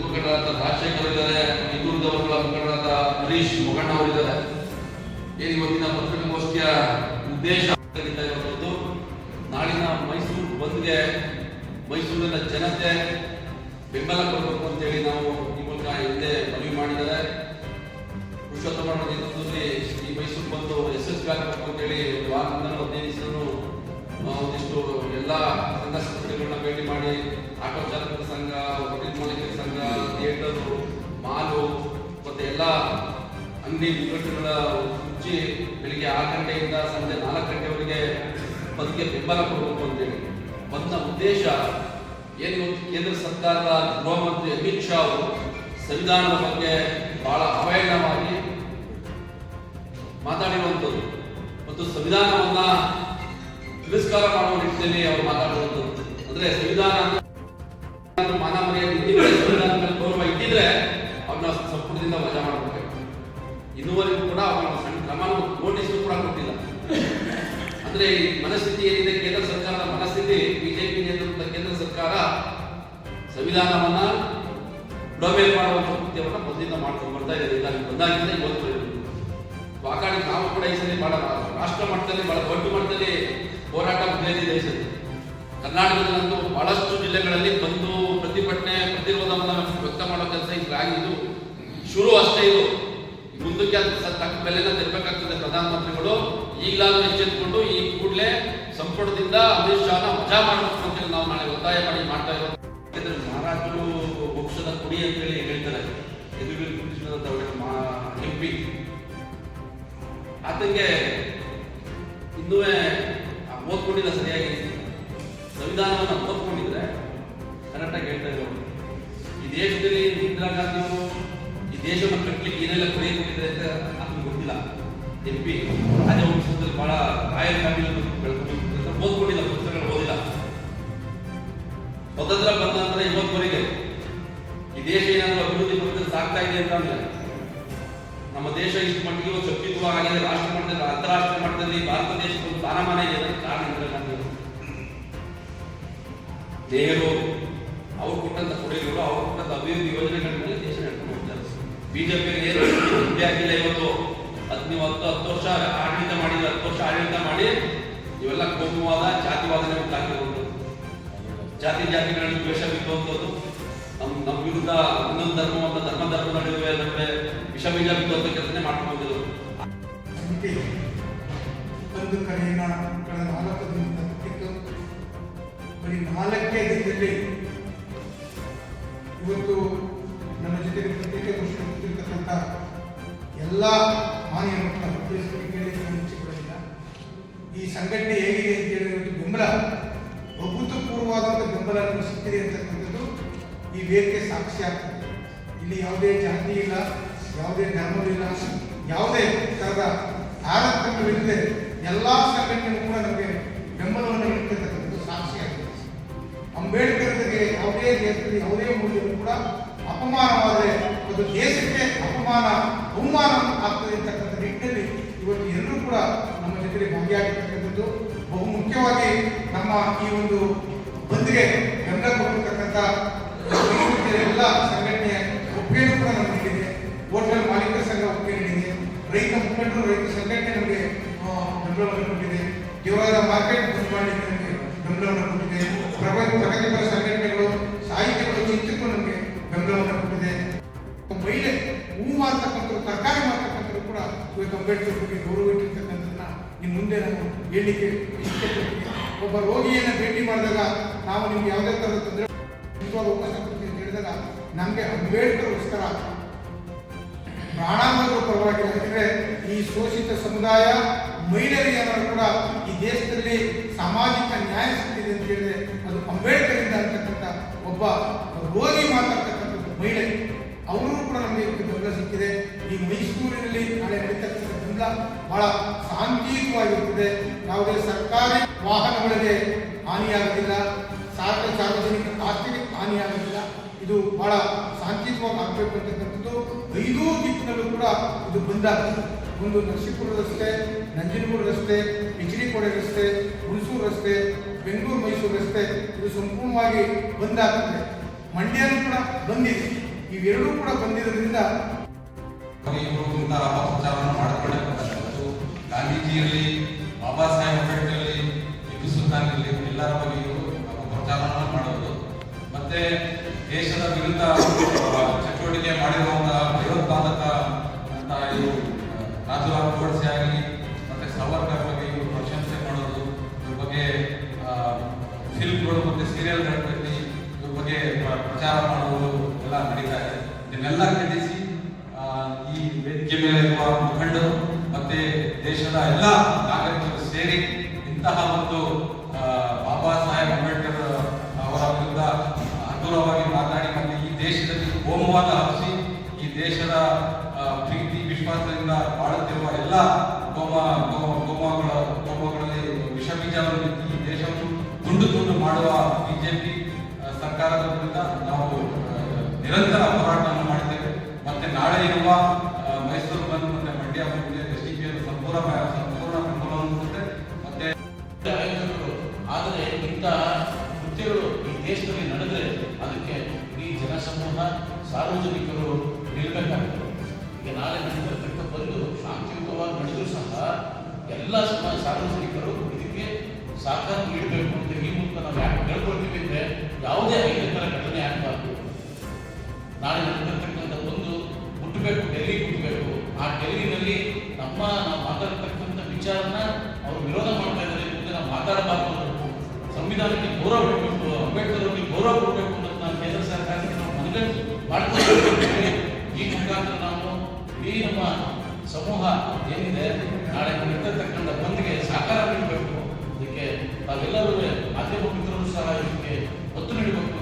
ಮುಖಂಡರಾದ ರಾಜಶೇಖರ್ ಇದ್ದಾರೆ ಹಿಂದುಳಿದವರುಗಳ ಮುಖಂಡರಾದ ಹರೀಶ್ ಮುಖಂಡ ಅವರಿದ್ದಾರೆ ಏನು ಇವತ್ತಿನ ಪತ್ರಿಕಾಗೋಷ್ಠಿಯ ಉದ್ದೇಶ ಇರುವಂಥದ್ದು ನಾಳಿನ ಮೈಸೂರು ಬಂದ್ಗೆ ಮೈಸೂರಿನ ಜನತೆ ಬೆಂಬಲ ಕೊಡಬೇಕು ಅಂತೇಳಿ ನಾವು ಈ ಮೂಲಕ ಹಿಂದೆ ಮಾಡಿದ್ದಾರೆ ಈ ಮೈಸೂರು ಬಂದು ಯಶಸ್ವಿ ಆಗಬೇಕು ಅಂತೇಳಿ ವಾರದಿಂದ ಹದಿನೈದು ಒಂದಿಷ್ಟು ಎಲ್ಲ ಸಂಘ ಸಂಸ್ಥೆಗಳನ್ನ ಭೇಟಿ ಮಾಡಿ ಆಟೋ ಸಂಘ ಹೋಟೆಲ್ ಮಾಲೀಕರ ಸಂಘ ಥಿಯೇಟರು ಮಾಲು ಮತ್ತೆ ಎಲ್ಲ ಅಂಗಡಿ ಮುಗ್ಗಟ್ಟುಗಳ ಉಚ್ಚಿ ಬೆಳಿಗ್ಗೆ ಆರು ಗಂಟೆಯಿಂದ ಸಂಜೆ ನಾಲ್ಕು ಗಂಟೆವರೆಗೆ ಬಂದ್ಗೆ ಬೆಂಬಲ ಕೊಡಬೇಕು ಅಂತೇಳಿ ಬಂದ ಉದ್ದೇಶ ಏನು? ಕೇಂದ್ರ ಸರ್ಕಾರದ ಗೃಹ ಮಂತ್ರಿ ಅಮಿತ್ ಶಾ ಅವರು ಸಂವಿಧಾನದ ಬಗ್ಗೆ ಬಹಳ ಅವಹೇಳನವಾಗಿ ಮಾತಾಡಿರುವಂಥದ್ದು ಮತ್ತು ಸಂವಿಧಾನವನ್ನ ತಿರಸ್ಕಾರ ಮಾಡುವ ನಿಟ್ಟಿನಲ್ಲಿ ಅವರು ಮಾತಾಡುವಂಥದ್ದು ಅಂದ್ರೆ ಸಂವಿಧಾನ ಇನ್ನುವರೆಗೂ ಕೂಡ ಅವರ ಸಣ್ಣ ನೋಟಿಸ್ ಕೂಡ ಕೊಟ್ಟಿಲ್ಲ. ಅಂದ್ರೆ ಮನಸ್ಥಿತಿ ಏನಿದೆ, ಕೇಂದ್ರ ಸರ್ಕಾರದ ಮನಸ್ಥಿತಿ ಬಿಜೆಪಿ ನೇತೃತ್ವದ ಕೇಂದ್ರ ಸರ್ಕಾರ ಸಂವಿಧಾನವನ್ನ ಬುಡಮೇಲ್ ಮಾಡುವಂತ ಕೃತ್ಯವನ್ನ ಮೊದಲಿಂದ ಮಾಡ್ಕೊಂಡು ಬರ್ತಾ ಇದೆ ಹೀಗಾಗಿ ಬಂದಾಗಿಂದ ಇವತ್ತು ವಾಕಾಡಿ ನಾವು ಕೂಡ ಈ ಸಲ ಬಹಳ ರಾಷ್ಟ್ರ ಮಟ್ಟದಲ್ಲಿ, ಬಹಳ ದೊಡ್ಡ ಮಟ್ಟದಲ್ಲಿ ಹೋರಾಟ ಮುಗಿದಿದೆ ಈ ಕರ್ನಾಟಕದಲ್ಲಂತೂ ಬಹಳಷ್ಟು ಜಿಲ್ಲೆಗಳಲ್ಲಿ ಬಂದು ಪ್ರತಿಭಟನೆ, ಪ್ರತಿರೋಧವನ್ನು ವ್ಯಕ್ತ ಮಾಡೋ ಕೆಲಸ ಈಗ ಆಗಿದ್ದು, ಶುರು ಅಷ್ಟೇ ಇದು ಮುಂದಕ್ಕೆ ಅದು ತಕ್ಕ ಬೆಲೆನ ತೆರಬೇಕಾಗ್ತದೆ ಪ್ರಧಾನಮಂತ್ರಿಗಳು. ಈಗಲಾದ್ರೂ ಎಚ್ಚೆತ್ತುಕೊಂಡು ಈ ಕೂಡಲೇ ಸಂಪುಟದಿಂದ ಅಮಿತ್ ಶಾನ ವಜಾ ಮಾಡಬೇಕು ನಾವು ನಾಳೆ ಒತ್ತಾಯ ಮಾಡಿ ಮಾಡ್ತಾ ಇರೋದು. ಮಹಾರಾಜರು ಮೋಕ್ಷದ ಕುಡಿ ಅಂತೇಳಿ ಹೇಳ್ತಾರೆ. ಯದುವೀರ್ ಕುಡಿಸಿದಂತ ಎಂ ಪಿ. ಆತನಿಗೆ ಇನ್ನೂ ಓದ್ಕೊಂಡಿಲ್ಲ ಸರಿಯಾಗಿ. ಸಂವಿಧಾನವನ್ನು ಓದ್ಕೊಂಡಿದ್ರೆ ಕರೆಕ್ಟಾಗಿ ಹೇಳ್ತಾ ಇರೋದು ಈ ದೇಶದಲ್ಲಿ ಇಂದಿರಾ ಗಾಂಧಿ ದೇಶವನ್ನು ಕಟ್ಟಲಿಕ್ಕೆ ಏನೆಲ್ಲ ಕೊಡುಗೆ ಕೊಟ್ಟಿದೆ ಅಂತ ನಮ್ಗೆ ಗೊತ್ತಿಲ್ಲ. ಎಂ ಪಿ ಅದೇ ವಂಶದಲ್ಲಿ ಬಹಳ ರಾಯಲ್ ಫ್ಯಾಮಿಲಿ ಬೆಳ್ಕೊಂಡು ಓದ್ಕೊಂಡಿಲ್ಲ, ಪುಸ್ತಕಗಳು ಓದಿಲ್ಲ. ಸ್ವತಂತ್ರ ಬಂದ ನಂತರ ಇವತ್ತುವರೆಗೆ ಈ ದೇಶ ಏನಾದರೂ ಅಭಿವೃದ್ಧಿ ಪಡೆದ ಸಾಕ್ತಾ ಇದೆ ಅಂತಂದ್ರೆ ನಮ್ಮ ದೇಶ ಇಷ್ಟು ಮಟ್ಟಿಗೆ ಇವತ್ತು ಶಕ್ತಿತ್ವ ಆಗಿದೆ. ರಾಷ್ಟ್ರ ಮಟ್ಟದಲ್ಲಿ, ಅಂತಾರಾಷ್ಟ್ರೀಯ ಮಟ್ಟದಲ್ಲಿ ಭಾರತ ದೇಶದ ಒಂದು ಸ್ಥಾನಮಾನ ಇದೆ ಅಂತ ಕಾರಣ ನೆಹರು ಅವ್ರು ಕೊಟ್ಟಂತ ಕೊಡುಗೆಗಳು, ಅವ್ರು ಕೊಟ್ಟಂತ ಅಭಿವೃದ್ಧಿ ಯೋಜನೆಗಳ ಬಿಜೆಪಿಗೆ ಏನು ಹಾಕಿಲ್ಲ ಇವತ್ತು ಹತ್ತು ನೀವು ಹತ್ತು ಹತ್ತು ವರ್ಷ ಆಡಳಿತ ಮಾಡಿದ್ರೆ, ಹತ್ತು ವರ್ಷ ಆಡಳಿತ ಮಾಡಿ ಇವೆಲ್ಲ ಕೋಮುವಾದ, ಜಾತಿವಾದ ನಿಮ್ಗೆ ಹಾಕಿರುವಂಥದ್ದು ಜಾತಿ ಜಾತಿಗಳಲ್ಲಿ ದ್ವೇಷ ಬಿತ್ತುವಂಥದ್ದು. ನಮ್ಮ ನಮ್ಮ ವಿರುದ್ಧ ಇನ್ನೊಂದು ಅಂತ ಧರ್ಮ ಧರ್ಮ ನಡುವೆ ನಡುವೆ ವಿಷ ಬೀಜ ಬಿತ್ತುವಂಥ ಕೆಲಸನೇ ಮಾಡ್ಕೊಂಡಿದ್ರು ಒಂದು ಕಳೆದ ನಾಲ್ಕು ದಿನದಿಂದ ಬರೀ ನಾಲ್ಕೇ ದಿನದಲ್ಲಿ ಇವತ್ತು ನಮ್ಮ ಜೊತೆಗೆ ಪತ್ರಿಕಾಗೋಷ್ಠಿ ಎಲ್ಲ ಮಾನ್ಯ ಕೇಳಿದ್ರೆ ಈ ಸಂಘಟನೆ ಹೇಗಿದೆ ಅಂತ ಹೇಳಿ ಇವತ್ತು ಬೆಂಬಲ ಅಭೂತಪೂರ್ವವಾದಂಥ ಬೆಂಬಲ ನಮಗೆ ಸಿಕ್ಕಿದೆ ಅಂತಕ್ಕಂಥದ್ದು ಈ ವೇದಿಕೆ ಸಾಕ್ಷಿ ಆಗ್ತದೆ. ಇಲ್ಲಿ ಯಾವುದೇ ಜಾತಿ ಇಲ್ಲ, ಯಾವುದೇ ಧರ್ಮವಿಲ್ಲ ಯಾವುದೇ ಥರದ ತಾರತಮ್ಯವಿಲ್ಲದೆ ಎಲ್ಲ ಸಂಘಟನೆಗಳು ಕೂಡ ನಮಗೆ ಬೆಂಬಲವನ್ನು ಇರ್ತಕ್ಕಂಥದ್ದು ಸಾಕ್ಷಿ ಆಗ್ತದೆ. ಅಂಬೇಡ್ಕರ್ ಯಾವುದೇ ದೇಶದಲ್ಲಿ ಯಾವುದೇ ಮೂಲ್ಯವು ಕೂಡ ಅಪಮಾನವಾದರೆ ಅದು ದೇಶಕ್ಕೆ ಅಪಮಾನ, ಬಹುಮಾನ ಆಗ್ತದೆ ಅಂತಕ್ಕಂಥ ನಿಟ್ಟಿನಲ್ಲಿ ಇವತ್ತು ಎಲ್ಲರೂ ಕೂಡ ನಮ್ಮ ಜೊತೆಗೆ ಭಾಗಿಯಾಗಿರ್ತಕ್ಕಂಥದ್ದು. ಬಹು ಮುಖ್ಯವಾಗಿ ನಮ್ಮ ಈ ಒಂದು ಬಂದ್ಗೆ ಬೆಂಬಲ ಕೊಟ್ಟಿರ್ತಕ್ಕಂಥ ಎಲ್ಲ ಸಂಘಟನೆಯ ಒಪ್ಪಿಗೆಯನ್ನು ಕೂಡ ನಮಗೆ ನೀಡಿದೆ. ಹೋಟೆಲ್ ಮಾಲೀಕರ ಸಂಘ ಒಪ್ಪಿಗೆ ನೀಡಿದೆ. ರೈತ ಮುಖಂಡರು, ರೈತ ಸಂಘಟನೆ ನಮಗೆ ಬೆಂಬಲವನ್ನು ಕೊಟ್ಟಿದೆ. ದೇವರ ಮಾರ್ಕೆಟ್ ಬಂದ್ ನಮಗೆ ಬೆಂಬಲವನ್ನು ಕೊಟ್ಟಿದೆ. ಪ್ರಗತಿಪರ ಅಂಬೇಡ್ಕರ್ ಬಗ್ಗೆ ಗೌರವ ಇಟ್ಟಿರ್ತಕ್ಕಂಥದ್ದನ್ನ ನಿಮ್ಮ ಮುಂದೆ ನಾನು ಹೇಳಲಿಕ್ಕೆ ಒಬ್ಬ ರೋಗಿಯನ್ನು ಭೇಟಿ ಮಾಡಿದಾಗ ನಾವು ನಿಮ್ಗೆ ಯಾವುದೇ ಥರದ ತೊಂದರೆ ಅವಕಾಶ ಅಂತ ಹೇಳಿದಾಗ ನಮಗೆ ಅಂಬೇಡ್ಕರ್ಗೋಸ್ಕರ ಪ್ರಾಣಾಂತರ ಪರವಾಗಿ ಯಾಕಂದರೆ ಈ ಶೋಷಿತ ಸಮುದಾಯ, ಮಹಿಳೆಯರಿಗೆ ಕೂಡ ಈ ದೇಶದಲ್ಲಿ ಸಾಮಾಜಿಕ ನ್ಯಾಯ ಸಿಗ್ತಿದೆ ಅಂತ ಹೇಳಿದ್ರೆ ಅದು ಅಂಬೇಡ್ಕರಿಂದ ಅಂತಕ್ಕಂಥ ಒಬ್ಬ ರೋಗಿ ಮಾತಾಡ್ತಕ್ಕಂಥದ್ದು ಮಹಿಳೆ ಅವರು ಕೂಡ ನಮಗೆ ಗೌರವ ಸಿಕ್ಕಿದೆ. ಈ ಮೈಸೂರಿನಲ್ಲಿ ನಡೀತಕ್ಕಂಥ ಬಹಳ ಶಾಂತಿಯುತವಾಗಿರುತ್ತದೆ. ಯಾವುದೇ ಸರ್ಕಾರಿ ವಾಹನಗಳಿಗೆ ಹಾನಿಯಾಗೋದಿಲ್ಲ ಸಾರ್ವ ಸಾರ್ವಜನಿಕ ಆಸ್ತಿಗೆ ಹಾನಿಯಾಗೋದಿಲ್ಲ ಇದು ಬಹಳ ಶಾಂತಿಯುತವಾಗಿ ಆಗಬೇಕು ದಿಕ್ಕಿನಲ್ಲೂ ಕೂಡ ಇದು ಬಂದಾಗ್ತದೆ ಒಂದು ನರಸೀಪುರ ರಸ್ತೆ, ನಂಜನಗೂಡು ರಸ್ತೆ ಬಿಜಿಲಿಕೋಡೆ ರಸ್ತೆ, ಹುಣಸೂರು ರಸ್ತೆ, ಬೆಂಗಳೂರು, ಮೈಸೂರು ರಸ್ತೆ ಇದು ಸಂಪೂರ್ಣವಾಗಿ ಬಂದಾಗ್ತದೆ. ಮಂಡ್ಯನೂ ಕೂಡ ಬಂದಿದೆ. ಇವೆರಡೂ ಕೂಡ ಬಂದಿರೋದ್ರಿಂದ ಇವರು ಅಪಪ್ರಚಾರವನ್ನು ಬರ್ತಾರೆ ಗಾಂಧೀಜಿಯಲ್ಲಿ, ಬಾಬಾ ಸಾಹೇಬ್ ಅಂಬೇಡ್ಕರ್ ಇರಲಿ ಟಿಪ್ಪು ಇರಲಿ ಎಲ್ಲರ ಬಗ್ಗೆ ಇವರು ಅಪಪ್ರಚಾರವನ್ನು ಮಾಡೋದು. ಮತ್ತೆ ದೇಶದ ವಿರುದ್ಧ ಚಟುವಟಿಕೆ ಮಾಡಿರುವಂತಹ ಭಯೋತ್ಪಾದಕ ಅಂತ ಇವರು ರಾಜುರಾವ್ ಗೋಡ್ಸೆ ಆಗಲಿ, ಮತ್ತೆ ಸಾವರ್ಕರ್ ಬಗ್ಗೆ ಇವರು ಪ್ರಶಂಸೆ ಮಾಡೋದು, ಇವ್ರ ಬಗ್ಗೆ ಫಿಲ್ಮ್ಗಳು ಮತ್ತೆ ಸೀರಿಯಲ್ಗಳ ಬಗ್ಗೆ ಇವ್ರ ಬಗ್ಗೆ ಪ್ರಚಾರ ಮಾಡೋದು ಎಲ್ಲ ನಡೀತಾ ಇದೆ. ಇದನ್ನೆಲ್ಲ ಖಂಡಿಸಿ ಇರುವ ಮುಖಂಡರು ಮತ್ತೆ ದೇಶದ ಎಲ್ಲ ನಾಗರಿಕರು ಸೇರಿ ಇಂತಹ ಒಂದು ಬಾಬಾ ಸಾಹೇಬ್ ಅಂಬೇಡ್ಕರ್ ಅವರ ವಿರುದ್ಧ ಹಗುರವಾಗಿ ಮಾತಾಡಿ ಮತ್ತೆ ಈ ದೇಶದಲ್ಲಿ ಹೋಮವಾದ ಹಬ್ಬಿಸಿ ಈ ದೇಶದ ಪ್ರೀತಿ, ವಿಶ್ವಾಸದಿಂದ ಬಾಳುತ್ತಿರುವ ಎಲ್ಲ ಕೋಮ ಹೋಮಗಳ ಕೋಮಗಳ ಕೋಮಗಳಲ್ಲಿ ವಿಷ ಬೀಜವನ್ನು ಈ ದೇಶವನ್ನು ತುಂಡು ತುಂಡು ಮಾಡುವ ಬಿಜೆಪಿ ಸರ್ಕಾರದ ವಿರುದ್ಧ ನಾವು ನಿರಂತರ ಹೋರಾಟವನ್ನು ಮಾಡಿದ್ದೇವೆ ಮತ್ತೆ ನಾಳೆ ಇರುವ ಮೈಸೂರು ಬಂದ್ ಮತ್ತೆ ಮಂಡ್ಯ ಬಂದ್ಗೆ ಎಸ್ ಡಿ ಪಿ ಸಂಪೂರ್ಣ ಸಂಪೂರ್ಣ ಬೆಂಬಲವನ್ನು ಕೊಟ್ಟೆ ಮತ್ತೆ ಆದರೆ ಇಂಥ ಕೃತ್ಯಗಳು ಈ ದೇಶದಲ್ಲಿ ನಡೆದರೆ ಅದಕ್ಕೆ ಈ ಜನಸಮೂಹ ಸಾರ್ವಜನಿಕರು ನಿಲ್ಬೇಕಾಗ್ತದೆ. ಈಗ ನಾಳೆ ನಡೆದಿರತಕ್ಕ ಬಂದು ಶಾಂತಿಯುತವಾಗಿ ನಡೆದರೂ ಸಹ ಎಲ್ಲ ಸಮಾಜ ಸಾರ್ವಜನಿಕರು ಇದಕ್ಕೆ ಸಹಕಾರ ನೀಡಬೇಕು ಅಂತ ಈ ಮೂಲಕ ನಾವು ಯಾಕೆ ಹೇಳ್ಕೊಳ್ತೀವಿ ಅಂದರೆ ಯಾವುದೇ ಅಹಿತಕರ ಘಟನೆ ಆಗಬಾರ್ದು. ನಾಳೆ ನಡೆದಿರ್ತಕ್ಕಂಥ ಒಂದು ಹುಟ್ಟಬೇಕು ಡೆಲ್ಲಿ ಹುಟ್ಟಬೇಕು ಆ ಡೆಲ್ಲಿನಲ್ಲಿ ನಮ್ಮ ನಾವು ಮಾತಾಡ್ತಕ್ಕಂಥ ವಿಚಾರನ ಅವರು ವಿರೋಧ ಮಾಡ್ತಾ ಇದ್ದಾರೆ ಮುಂದೆ ನಾವು ಮಾತಾಡಬಾರ್ದು ಸಂವಿಧಾನಕ್ಕೆ ಗೌರವ ಕೊಡಬೇಕು ಅಂಬೇಡ್ಕರ್ ಅವರಿಗೆ ಗೌರವ ಕೊಡಬೇಕು ಅಂತ ನಾವು ಕೇಂದ್ರ ಸರ್ಕಾರಕ್ಕೆ ನಾವು ಮನವಿ ಮಾಡ್ಕೊಂಡಿದ್ದೇವೆ ಈ ಮುಖಾಂತರ ನಾವು ಇಡೀ ನಮ್ಮ ಸಮೂಹ ಏನಿದೆ, ನಾಳೆ ನಡೆದಿರ್ತಕ್ಕಂಥ ಬಂದ್ಗೆ ಸಹಕಾರ ನೀಡಬೇಕು. ಅದಕ್ಕೆ ತಾವೆಲ್ಲರೂ ಮಾಧ್ಯಮ ಮಿತ್ರರು ಸಹ ಇದಕ್ಕೆ ಒತ್ತು ನೀಡಬೇಕು